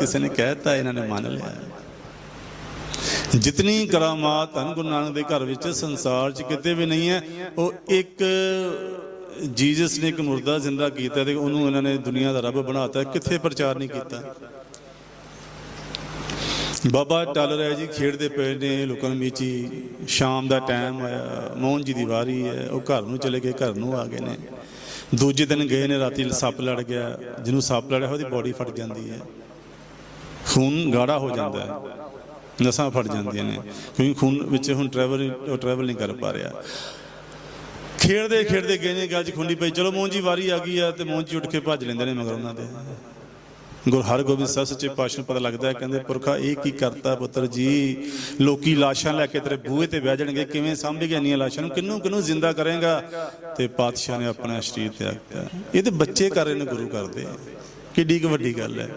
ਕਿਸੇ ਨੇ ਕਹਿਤਾ, ਇਹਨਾਂ ਨੇ ਮੰਨ ਲਿਆ। ਜਿਤਨੀ ਕਰਾਮਾਤ ਹਨ ਗੁਰੂ ਨਾਨਕ ਦੇ ਘਰ ਵਿੱਚ ਸੰਸਾਰ 'ਚ ਕਿਤੇ ਵੀ ਨਹੀਂ ਹੈ, ਉਹ ਇੱਕ ਜੀਸਸ ਨੇ, ਇੱਕ ਮੁਰਦਾ ਜ਼ਿੰਦਾ ਕੀਤਾ ਤੇ ਉਹਨੂੰ ਇਹਨਾਂ ਨੇ ਦੁਨੀਆ ਦਾ ਰੱਬ ਬਣਾਤਾ, ਕਿੱਥੇ ਪ੍ਰਚਾਰ ਨਹੀਂ ਕੀਤਾ। ਬਾਬਾ ਟਲ ਰਿਹਾ ਜੀ ਖੇਡਦੇ ਪਏ ਨੇ ਲੁਕਣ ਮੀਚੀ ਸ਼ਾਮ ਦਾ ਟਾਈਮ ਆਇਆ, ਮੋਹਨ ਜੀ ਦੀ ਵਾਰੀ ਹੈ, ਉਹ ਘਰ ਨੂੰ ਚਲੇ ਗਏ, ਘਰ ਨੂੰ ਆ ਗਏ ਨੇ। ਦੂਜੇ ਦਿਨ ਗਏ ਨੇ, ਰਾਤੀ ਸੱਪ ਲੜ ਗਿਆ, ਜਿਹਨੂੰ ਸੱਪ ਲੜਿਆ, ਉਹਦੀ ਬੋਡੀ ਫਟ ਜਾਂਦੀ ਹੈ। ਖੂਨ ਗਾੜਾ ਹੋ ਜਾਂਦਾ ਹੈ। ਨਸਾਂ ਫਟ ਜਾਂਦੀਆਂ ਨੇ। ਕਿਉਂਕਿ ਖੂਨ ਵਿੱਚ ਹੁਣ ਟਰੈਵਲ ਟਰੈਵਲ ਨਹੀਂ ਕਰ ਪਾ ਰਿਹਾ। ਖੇਡਦੇ ਖੇਡਦੇ ਗਏ ਨੇ ਗੱਜ ਖੁੰਡੀ ਪਈ। ਚਲੋ ਮੋਹਨ ਜੀ, ਵਾਰੀ ਆ ਗਈ ਆ ਤੇ ਮੋਹਨ ਜੀ ਉੱਠ ਕੇ ਭੱਜ ਲੈਂਦੇ ਨੇ ਮਗਰ ਉਹਨਾਂ ਦੇ। ਗੁਰੂ ਹਰਗੋਬਿੰਦ ਸਾਹਿਬ ਸੱਚੇ ਪਾਤਸ਼ਾਹ ਨੂੰ ਪਤਾ ਲੱਗਦਾ ਹੈ, ਕਹਿੰਦੇ, ਪੁਰਖਾ, ਇਹ ਕੀ ਕਰਤਾ ਪੁੱਤਰ ਜੀ? ਲੋਕੀ ਲਾਸ਼ਾਂ ਲੈ ਕੇ ਤੇਰੇ ਬੂਹੇ ਤੇ ਬਹਿ ਜਾਣਗੇ। ਕਿਵੇਂ ਸਾਂਭੇਗਾ ਇੰਨੀਆਂ ਲਾਸ਼ਾਂ ਨੂੰ? ਕਿੰਨੂੰ ਕਿੰਨੂੰ ਜ਼ਿੰਦਾ ਕਰੇਗਾ? ਤੇ ਪਾਤਸ਼ਾਹ ਨੇ ਆਪਣਾ ਸਰੀਰ ਤਿਆਗ ਇਹ ਤੇ ਬੱਚੇ ਕਰ ਰਹੇ ਨੇ, ਗੁਰੂ ਕਰਦੇ ਕਿੱਡੀ ਕੁ ਵੱਡੀ ਗੱਲ ਹੈ।